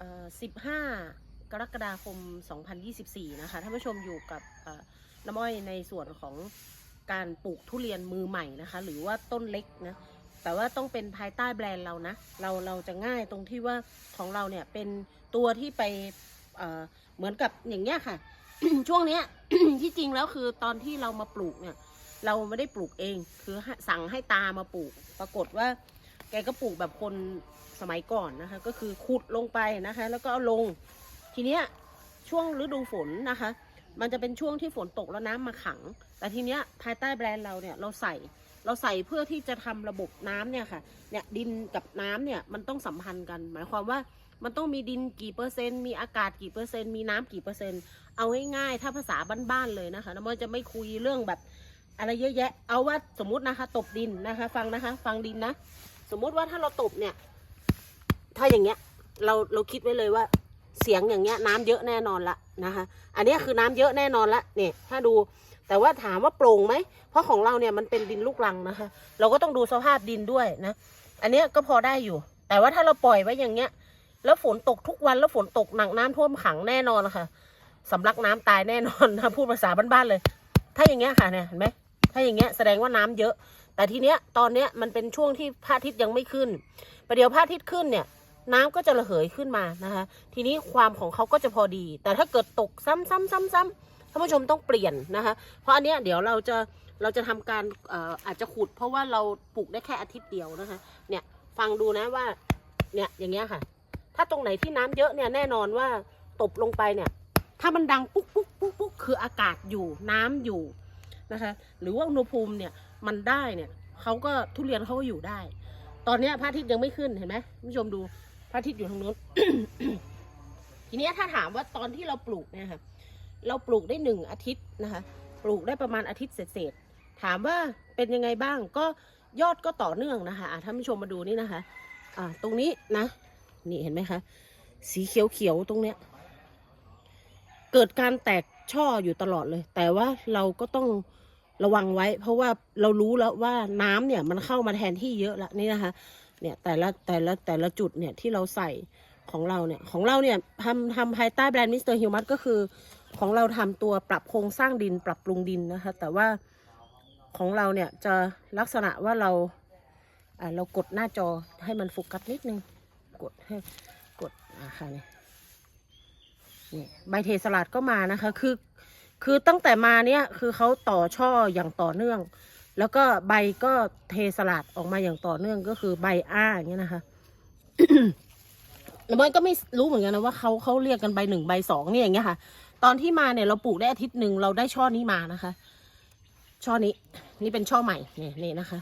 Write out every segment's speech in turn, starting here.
15 กรกฎาคม 2024 นะคะท่านผู้ชมอยู่กับเอ่อน้ำอ้อยในส่วนของการปลูกทุเรียนมือใหม่นะคะ หรือว่าต้นเล็กนะแต่ว่าต้องเป็นภายใต้แบรนด์เรานะ เราเราจะง่ายตรงที่ว่าของเราเนี่ยเป็นตัวที่ไปเเหมือนกับอย่างเงี้ยค่ะ ช่วงเนี้ยที่จริงแล้วคือตอนที่เรามาปลูกเนี่ย เราไม่ได้ปลูกเอง คือสั่งให้ตามาปลูก ปรากฏว่า แกก็ปลูกแบบคนสมัยก่อนนะคะ ก็คือขุดลงไปนะคะ แล้วก็เอาลง ทีเนี้ยช่วงฤดูฝนนะคะ มันจะเป็นช่วงที่ฝนตกแล้วน้ำมาขัง แต่ทีเนี้ยภายใต้แบรนด์เราเนี่ยเราใส่เราใส่เพื่อที่จะทำระบบน้ำเนี่ยค่ะเนี่ยดินกับน้ำเนี่ยมันต้องสัมพันธ์กัน หมายความว่ามันต้องมีดินกี่เปอร์เซ็นต์ มีอากาศกี่เปอร์เซ็นต์ มีน้ำกี่เปอร์เซ็นต์ เอาง่ายๆ ถ้าภาษาบ้านๆเลยนะคะน้ำมันจะไม่คุยเรื่องแบบอะไรเยอะแยะ เอาว่าสมมตินะคะ ตบดินนะคะ ฟังนะคะ ฟังดินนะ สมมุติว่าถ้าเราตบเนี่ย ถ้าอย่างเงี้ย เราเราคิดไว้เลยว่า เสียงอย่างเงี้ย น้ำเยอะแน่นอนละนะคะ อันนี้คือน้ำเยอะแน่นอนละเนี่ยถ้าดูแต่ว่าถามว่าโปร่งไหม เพราะของเราเนี่ยมันเป็นดินลูกรังนะคะ เราก็ต้องดูสภาพดินด้วยนะ อันนี้ก็พอได้อยู่ แต่ว่าถ้าเราปล่อยไว้อย่างเงี้ย แล้วฝนตกทุกวันแล้วฝนตกหนักน้ำท่วมขังแน่นอนค่ะสำลักน้ำตายแน่นอนนะพูดภาษาบ้านๆเลย ถ้าอย่างเงี้ยค่ะเนี่ยเห็นไหมถ้าอย่างเงี้ยแสดงว่าน้ำเยอะ แต่ทีเนี้ยตอนเนี้ยมันเป็นช่วงที่พระอาทิตย์ยังไม่ขึ้นประเดี๋ยวพระอาทิตย์ขึ้นเนี่ย น้ำก็จะระเหยขึ้นมานะคะ ทีนี้ความของเขาก็จะพอดี แต่ถ้าเกิดตกซ้ำซ้ำซ้ำซ้ำท่านผู้ชมต้องเปลี่ยนนะคะ เพราะอันเนี้ยเดี๋ยวเราจะเราจะทำการเอ่อาจจะขุด เพราะว่าเราปลูกได้แค่อาทิตย์เดียวนะคะ เนี่ยฟังดูนะว่าเนี่ยอย่างเงี้ยค่ะ ถ้าตรงไหนที่น้ำเยอะเนี่ยแน่นอนว่าตบลงไปเนี่ย ถ้ามันดังปุ๊กปุ๊กปุ๊กปุ๊กคืออากาศอยู่น้ำอยู่นะคะ หรือว่าอุณหภูมิเนี่ย มันได้เนี่ยเขาก็ทุเรียนเขาก็อยู่ได้ ตอนเนี้ยพระอาทิตย์ยังไม่ขึ้นเห็นไหมคุณผู้ชมดูพระอาทิตย์อยู่ทางโน้นทีนี้ถ้าถามว่าตอนที่เราปลูกเนี่ยค่ะเราปลูกได้หนึ่งอาทิตย์นะคะ ปลูกได้ประมาณอาทิตย์เศษๆถามว่าเป็นยังไงบ้างก็ยอดก็ต่อเนื่องนะคะะท่านผู้ชมมาดูนี่นะคะ อ่า ตรงนี้นะ นี่เห็นไหมคะ สีเขียวๆตรงเนี้ย เกิดการแตกช่ออยู่ตลอดเลย แต่ว่าเราก็ต้อง ระวังไว้ เพราะว่าเรารู้แล้วว่าน้ำเนี่ยมันเข้ามาแทนที่เยอะละนี่นะคะ เนี่ยแต่ละแต่ละแต่ละจุดเนี่ยที่เราใส่ของเราเนี่ยของเราเนี่ยทำทำภายใต้แบรนด์มิสเตอร์ฮิวมัสก็คือ ของเราทำตัวปรับโครงสร้างดินปรับปรุงดินนะคะ แต่ว่าของเราเนี่ยจะลักษณะว่าเราอ่าเรากดหน้าจอให้มันโฟกัสนิดนึงกดให้กดอ่าค่ะเนี่ยนี่ใบเทสลัดก็มานะคะ คือ คือตั้งแต่มาเนี่ยคือเขาต่อช่ออย่างต่อเนื่อง แล้วก็ใบก็เทสลัดออกมาอย่างต่อเนื่องก็คือใบอ้าอย่างเงี้ยนะคะแล้วมันก็ไม่รู้เหมือนกันนะว่าเขาเขาเรียกกันใบหนึ่งใบสองเนี่ยอย่างเงี้ยค่ะ ตอนที่มาเนี่ยเราปลูกได้อาทิตย์หนึ่งเราได้ช่อนี้มานะคะ ช่อนี้ นี่เป็นช่อใหม่เนี่ยนี่นะคะ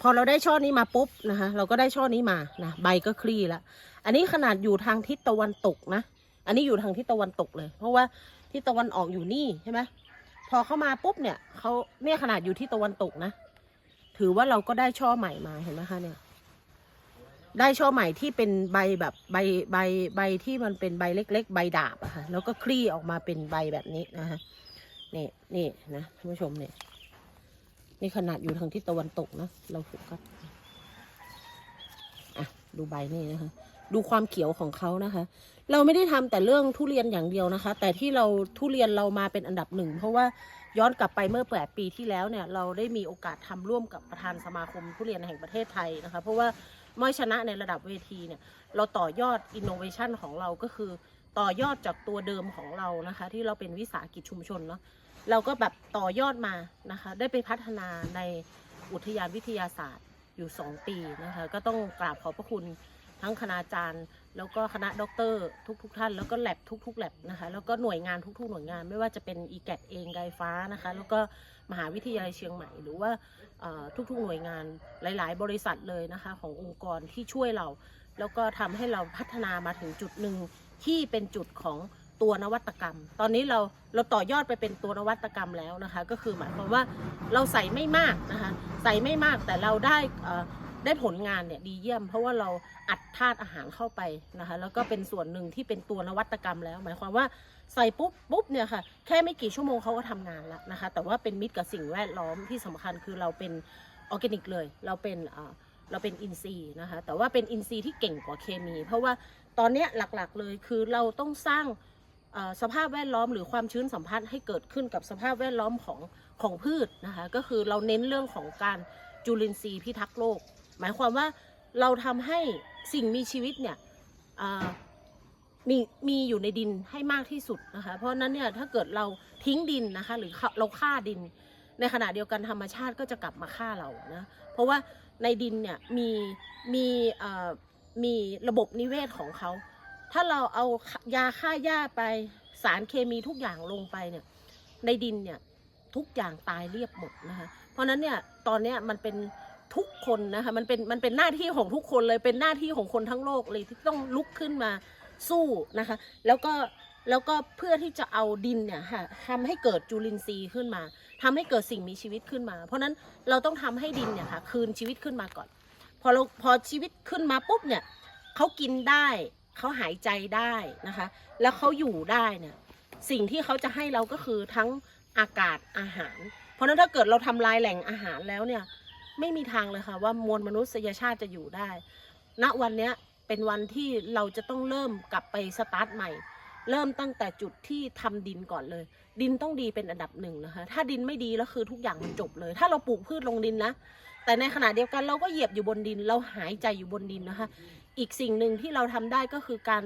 พอเราได้ช่อนี้มาปุ๊บนะคะ เราก็ได้ช่อนี้มานะใบก็คลี่ล้วอันนี้ขนาดอยู่ทางทิศตะวันตกนะอันนี้อยู่ทางทิศตะวันตกเลย เพราะว่า ทิศตะวันออกอยู่นี่ใช่ไหมพอเข้ามาปุ๊บเนี่ยเขาเนี่ยขนาดอยู่ที่ตะวันตกนะ ถือว่าเราก็ได้ช่อใหม่มาเห็นไหมคะเนี่ย ได้ช่อใหม่ที่เป็นใบแบบใบใบใบที่มันเป็นใบเล็ก ๆ ใบดาบอะค่ะแล้วก็คลี่ออกมาเป็นใบแบบนี้นะคะนี่นี่นะท่านผู้ชมเนี่ยนี่ขนาดอยู่ทางทิศตะวันตกนะเราโฟกัสอะดูใบนี่นะคะ ดูความเขียวของเขานะคะ เราไม่ได้ทำแต่เรื่องทุเรียนอย่างเดียวนะคะ แต่ที่เราทุเรียนเรามาเป็นอันดับหนึ่งเพราะว่าย้อนกลับไปเมื่อแปดปีที่แล้วเนี่ยเราได้มีโอกาสทำร่วมกับประธานสมาคมทุเรียนแห่งประเทศไทยนะคะ เพราะว่าไม่ชนะในระดับเวทีเนี่ยเราต่อยอดอินโนเวชันของเราก็คือต่อยอดจากตัวเดิมของเรานะคะ ที่เราเป็นวิสาหกิจชุมชนเนาะเราก็แบบต่อยอดมานะคะ ได้ไปพัฒนาในอุทยานวิทยาศาสตร์อยู่ 2 ปีนะคะ ก็ต้องกราบขอบพระคุณ ทั้งคณาจารย์ แล้วก็คณะด็อกเตอร์ทุกๆทท่าน แล้วก็แลบทุก ๆแลบนะคะแล้วก็หน่วยงานทุก ๆ หน่วยงานไม่ว่าจะเป็นอีแกเองไกฟ้านะคะแล้วก็มหาวิทยาลัยเชียงใหม่ หรือว่าทุกๆหน่วยงานหลาย ๆ บริษัทเลยนะคะขององค์กรที่ช่วยเรา แล้วก็ทำให้เราพัฒนามาถึงจุดหนึ่งที่เป็นจุดของตัวนวัตกรรม ตอนนี้เราเราต่อยอดไปเป็นตัวนวัตกรรมแล้วนะคะ ก็คือหมายความว่าเราใส่ไม่มากนะคะ ใส่ไม่มากแต่เราได้ ได้ผลงานเนี่ยดีเยี่ยม เพราะว่าเราอัดธาตุอาหารเข้าไปนะคะ แล้วก็เป็นส่วนหนึ่งที่เป็นตัวนวัตกรรมแล้ว หมายความว่าใส่ปุ๊บปุ๊บเนี่ยค่ะ แค่ไม่กี่ชั่วโมงเขาก็ทำงานแล้วนะคะ แต่ว่าเป็นมิตรกับสิ่งแวดล้อมที่สำคัญคือเราเป็นออร์แกนิกเลย เราเป็นเราเป็นอินทรีย์นะคะ แต่ว่าเป็นอินทรีย์ที่เก่งกว่าเคมี เพราะว่าตอนนี้หลักๆเลยคือเราต้องสร้างสภาพแวดล้อมหรือความชื้นสัมพันธ์ให้เกิดขึ้นกับสภาพแวดล้อมของของพืชนะคะ ก็คือเราเน้นเรื่องของการจุลินทรีย์พิทักษ์โลก หมายความว่าเราทำให้สิ่งมีชีวิตเนี่ยมีมีอยู่ในดินให้มากที่สุดนะคะ เพราะนั้นเนี่ยถ้าเกิดเราทิ้งดินนะคะ หรือเราฆ่าดิน ในขณะเดียวกันธรรมชาติก็จะกลับมาฆ่าเรานะเพราะว่าในดินเนี่ยมีมีมีระบบนิเวศของเขา ถ้าเราเอายาฆ่าหญ้าไปสารเคมีทุกอย่างลงไปเนี่ยในดินเนี่ยทุกอย่างตายเรียบหมดนะคะ เพราะนั้นเนี่ยตอนนี้มันเป็น ทุกคนนะคะมันเป็นมันเป็นหน้าที่ของทุกคนเลยเป็นหน้าที่ของคนทั้งโลกเลยที่ต้องลุกขึ้นมาสู้นะคะ แล้วก็แล้วก็เพื่อที่จะเอาดินเนี่ยค่ะทำให้เกิดจุลินทรีย์ขึ้นมาทำให้เกิดสิ่งมีชีวิตขึ้นมา เพราะฉะนั้นเราต้องทำให้ดินเนี่ยค่ะคืนชีวิตขึ้นมาก่อน พอเราพอชีวิตขึ้นมาปุ๊บเนี่ยเขากินได้เขาหายใจได้นะคะ แล้วเขาอยู่ได้เนี่ยสิ่งที่เขาจะให้เราก็คือทั้งอากาศอาหาร เพราะฉะนั้นถ้าเกิดเราทำลายแหล่งอาหารแล้วเนี่ย ไม่มีทางเลยค่ะว่ามวลมนุษยชาติจะอยู่ได้ ณวันนี้เป็นวันที่เราจะต้องเริ่มกลับไปสตาร์ทใหม่ เริ่มตั้งแต่จุดที่ทำดินก่อนเลย ดินต้องดีเป็นอันดับหนึ่งนะคะ ถ้าดินไม่ดีแล้วคือทุกอย่างมันจบเลย ถ้าเราปลูกพืชลงดินนะ แต่ในขณะเดียวกันเราก็เหยียบอยู่บนดิน เราหายใจอยู่บนดินนะคะ อีกสิ่งหนึ่งที่เราทำได้ก็คือการ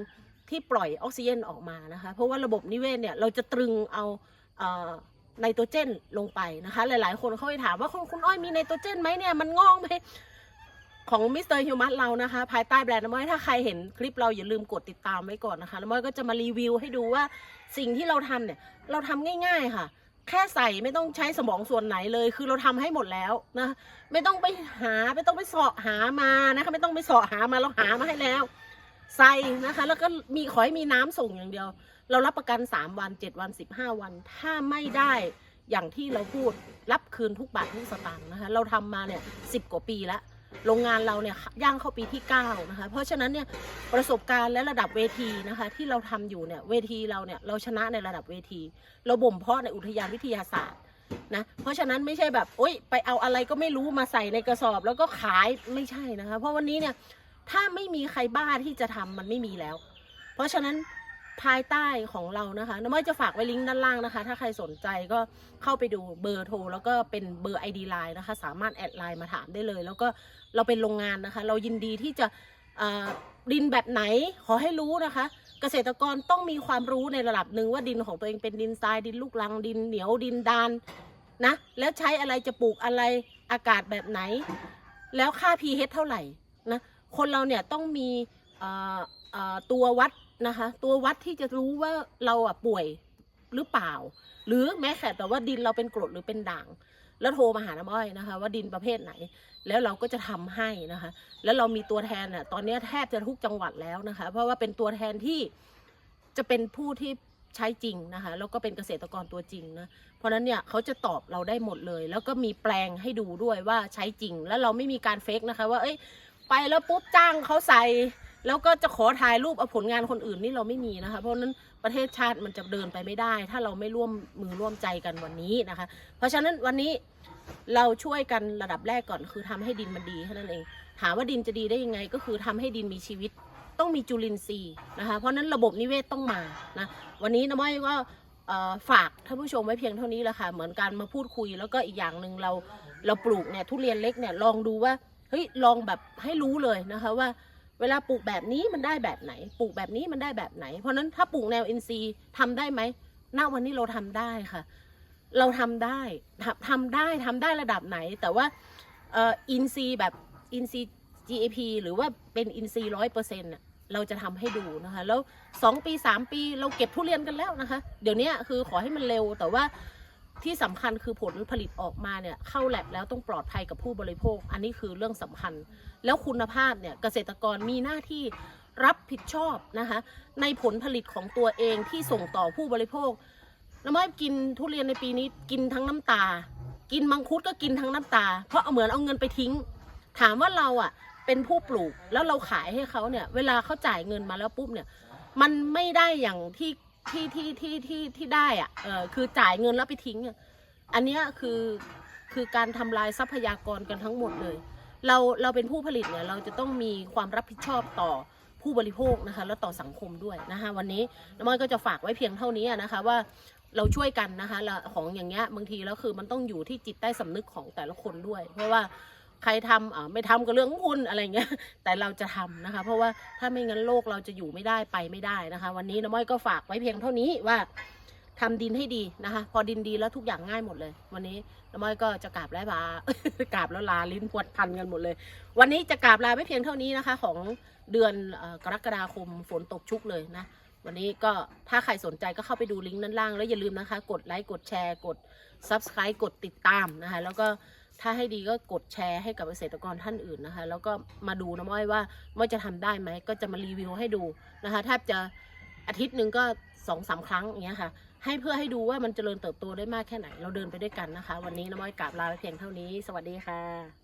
ที่ปล่อยออกซิเจนออกมานะคะ เพราะว่าระบบนิเวศเนี่ยเราจะตรึงเอาเอ่อ ไนโตรเจนลงไปนะคะ หลายๆ คนเขาไปถามว่าคุณคุณอ้อยมีไนโตรเจนไหมเนี่ยมันงอกไหมของมิสเตอร์ฮิวมัสเรานะคะ ภายใต้แบรนด์น้ำอ้อยถ้าใครเห็นคลิปเราอย่าลืมกดติดตามไว้ก่อนนะคะน้ำอ้อยก็จะมารีวิวให้ดูว่าสิ่งที่เราทำเนี่ย เราทำง่าย ๆค่ะ แค่ใส่ไม่ต้องใช้สมองส่วนไหนเลย คือเราทำให้หมดแล้วนะ ไม่ต้องไปหาไม่ต้องไปเสาะหามานะคะไม่ต้องไปเสาะหามาเราหามาให้แล้ว ใส่นะคะ แล้วก็มีขอให้มีน้ำส่งอย่างเดียว เรารับประกัน 3 วัน 7 วัน 15 วัน ถ้าไม่ได้อย่างที่เราพูดรับคืนทุกบาททุกสตางค์นะคะเราทำมาเนี่ยสิกว่าปีแล้วโรงงานเราเนี่ยย่างเข้าปีที่9นะคะเพราะฉะนั้นเนี่ยประสบการณ์และระดับเวทีนะคะที่เราทำอยู่เนี่ยเวทีเราเนี่ยเราชนะในระดับเวที เราบ่มเพาะในอุทยานวิทยาศาสตร์นะเพราะฉะนั้นไม่ใช่แบบโอ๊ยไปเอาอะไรก็ไม่รู้มาใส่ในกระสอบ แล้วก็ขายไม่ใช่นะคะเพราะวันนี้เนี่ยถ้าไม่มีใครบ้าที่จะทำมันไม่มีแล้ว เพราะฉะนั้น ภายใต้ของเรานะคะน้ำอ้อยจะฝากไว้ลิงก์ด้านล่างนะคะ ถ้าใครสนใจก็เข้าไปดูเบอร์โทร แล้วก็เป็นเบอร์ ID Line นะคะ สามารถแอดไลน์มาถามได้เลย แล้วก็เราเป็นโรงงานนะคะ เรายินดีที่จะดินแบบไหนขอให้รู้นะคะ เกษตรกรต้องมีความรู้ในระดับหนึ่งว่าดินของตัวเองเป็นดินทรายดินลูกรังดินเหนียวดินดานนะแล้วใช้อะไรจะปลูกอะไรอากาศแบบไหน แล้วค่า pH เท่าไหร่นะคนเราเนี่ยต้องมีตัววัด นะคะ ตัววัดที่จะรู้ว่าเราอะป่วยหรือเปล่า หรือแม้แต่แต่ว่าดินเราเป็นกรดหรือเป็นด่าง แล้วโทรมาหาน้ำอ้อยนะคะ ว่าดินประเภทไหน แล้วเราก็จะทำให้นะคะ แล้วเรามีตัวแทนน่ะตอนนี้แทบจะทุกจังหวัดแล้วนะคะ เพราะว่าเป็นตัวแทนที่จะเป็นผู้ที่ใช้จริงนะคะแล้วก็เป็นเกษตรกรตัวจริงนะเพราะฉะนั้นเนี่ยเขาจะตอบเราได้หมดเลย แล้วก็มีแปลงให้ดูด้วยว่าใช้จริง แล้วเราไม่มีการเฟกนะคะ ว่าเอ้ยไปแล้วปุ๊บจ้างเขาใส่ แล้วก็จะขอถ่ายรูปเอาผลงานคนอื่นนี่เราไม่มีนะคะ เพราะนั้นประเทศชาติมันจะเดินไปไม่ได้ ถ้าเราไม่ร่วมมือร่วมใจกันวันนี้นะคะ เพราะฉะนั้นวันนี้เราช่วยกันระดับแรกก่อนคือทำให้ดินมันดีเท่านั้นเอง ถามว่าดินจะดีได้ยังไง ก็คือทำให้ดินมีชีวิตต้องมีจุลินทรีย์นะคะ เพราะนั้นระบบนิเวศต้องมานะวันนี้น้ำอ้อยก็ฝากท่านผู้ชมไว้เพียงเท่านี้แหละค่ะ เหมือนการมาพูดคุยแล้วก็อีกอย่างหนึ่งเราเราปลูกเนี่ยทุเรียนเล็กเนี่ยลองดูว่าเฮ้ยลองแบบให้รู้เลยนะคะว่า เวลาปลูกแบบนี้มันได้แบบไหน ปลูกแบบนี้มันได้แบบไหน เพราะนั้นถ้าปลูกแนวอินทรีย์ทำได้ไหมณวันนี้เราทำได้ค่ะ เราทำได้ทำทำได้ทำได้ระดับไหน แต่ว่าอินซีย์แบบอินซีย์ GAP หรือว่าเป็นอินซีร้อยเปอร์เซ็นต์เราจะทำให้ดูนะคะ แล้วสองปีสามปีเราเก็บทุเรียนกันแล้วนะคะ เดี๋ยวนี้คือขอให้มันเร็วแต่ว่า ที่สำคัญคือผลผลิตออกมาเนี่ยเข้าแลบแล้วต้องปลอดภัยกับผู้บริโภค อันนี้คือเรื่องสำคัญ แล้วคุณภาพเนี่ยเกษตรกรมีหน้าที่รับผิดชอบนะคะในผลผลิตของตัวเองที่ส่งต่อผู้บริโภคน้ำอ้อยกินทุเรียนในปีนี้กินทั้งน้ำตา กินมังคุดก็กินทั้งน้ำตา เพราะเอาเหมือนเอาเงินไปทิ้ง ถามว่าเราอะเป็นผู้ปลูกแล้วเราขายให้เขาเนี่ยเวลาเขาจ่ายเงินมาแล้วปุ๊บเนี่ยมันไม่ได้อย่างที่ ที่ที่ที่ที่ที่ได้อะเออคือจ่ายเงินแล้วไปทิ้งอะอันเนี้ยคือคือการทำลายทรัพยากรกันทั้งหมดเลย เราเราเป็นผู้ผลิตเนี่ยเราจะต้องมีความรับผิดชอบต่อผู้บริโภคนะคะแล้วต่อสังคมด้วยนะคะวันนี้น้ำมันก็จะฝากไว้เพียงเท่านี้นะคะว่าเราช่วยกันนะคะแล้วของอย่างเงี้ยบางทีแล้วคือมันต้องอยู่ที่จิตใต้สำนึกของแต่ละคนด้วย เพราะว่า ใครทำอ่าไม่ทำก็เรื่องของคุณอะไรเงี้ย แต่เราจะทำนะคะ เพราะว่าถ้าไม่งั้นโลกเราจะอยู่ไม่ได้ไปไม่ได้นะคะ วันนี้น้ำมันก็ฝากไว้เพียงเท่านี้ว่าทำดินให้ดีนะคะ พอดินดีแล้วทุกอย่างง่ายหมดเลย วันนี้น้ำมันก็จะกราบแล้วลากราบแล้วลาลิ้นพวดพันกันหมดเลย วันนี้จะกราบลาไว้เพียงเท่านี้นะคะ ของเดือนกรกฎาคมฝนตกชุกเลยนะวันนี้ก็ถ้าใครสนใจก็เข้าไปดูลิงก์ด้านล่าง แล้วอย่าลืมนะคะ กดไลค์กดแชร์กด Subscribe กดติดตามนะคะ แล้วก็ ถ้าให้ดีก็กดแชร์ให้กับเกษตรกรท่านอื่นนะคะ แล้วก็มาดูนะม้อยว่าว่าจะทำได้ไหมก็จะมารีวิวให้ดูนะคะแทบจะอาทิตย์หนึ่งก็สองสามครั้งอย่างเงี้ยค่ะ ให้เพื่อให้ดูว่ามันเจริญเติบโตได้มากแค่ไหน เราเดินไปด้วยกันนะคะ วันนี้น้ำม้อยกราบลาไปเพียงเท่านี้ สวัสดีค่ะ